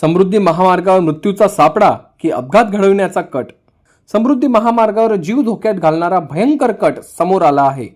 समृद्धी महामार्गावर मृत्यूचा सापडा की अपघात घडविण्याचा कट. समृद्धी महामार्गावर जीव धोक्यात घालणारा भयंकर कट समोर आला आहे.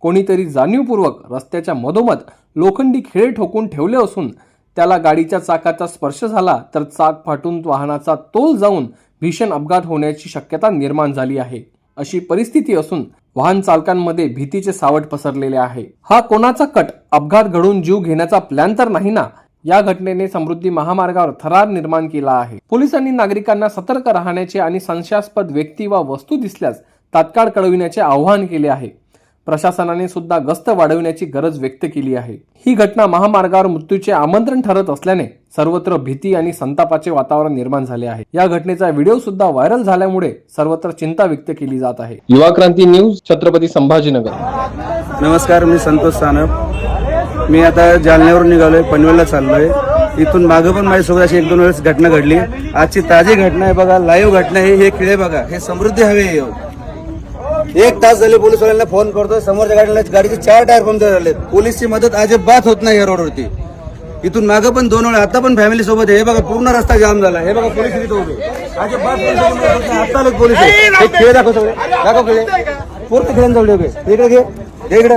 कोणीतरी जाणीवपूर्वक रस्त्याच्या मधोमध लोखंडी खिळे ठोकून ठेवले असून त्याला गाडीच्या चाकाचा स्पर्श झाला तर चाक फाटून वाहनाचा तोल जाऊन भीषण अपघात होण्याची शक्यता निर्माण झाली आहे. अशी परिस्थिती असून वाहन चालकांमध्ये भीतीचे सावट पसरलेले आहे. हा कोणाचा कट? अपघात घडून जीव घेण्याचा प्लॅन तर नाही ना? या घटनेने समृद्धी महामार्गावर थरार निर्माण केला आहे. पोलिसांनी नागरिकांना सतर्क राहण्याचे आणि संशयास्पद व्यक्ती वा वस्तू दिसल्यास तात्काळ कळविण्याचे आवाहन केले आहे. प्रशासनाने सुद्धा गस्त वाढविण्याची गरज व्यक्त केली आहे. ही घटना महामार्गावर मृत्यूचे आमंत्रण ठरत असल्याने सर्वत्र भीती आणि संतापाचे वातावरण निर्माण झाले आहे. या घटनेचा व्हिडिओ सुद्धा व्हायरल झाल्यामुळे सर्वत्र चिंता व्यक्त केली जात आहे. युवा क्रांती न्यूज छत्रपती संभाजीनगर. नमस्कार मी संतोष सानप. मी आता जालन्यावरून निघालोय पनवेलला चाललो आहे इथून मागं पण माझ्यासोबत अशी एक दोन वेळेस घटना घडली. आजची ताजी घटना आहे बघा लाईव्ह घटना आहे हे खिळे बघा हे समृद्धी हवे आहे. एक तास झाले पोलीसवाल्यांना फोन करतोय समोरच्या गाडीला गाडीचे चार टायर पंक्चर झाले पोलीसची मदत अजिबात होत नाही या रोडवरती इथून मागं पण दोन वेळा आता पण फॅमिली सोबत आहे. हे बघा पूर्ण रस्ता जाम झाला. हे बघा पोलीस इथे उभे अजिबात आता आलेत पोलीस खेळ दाखव सगळे. दाखव खेळ. पूर्ण खेळांजवळ उभे इकडे घे. इकडे.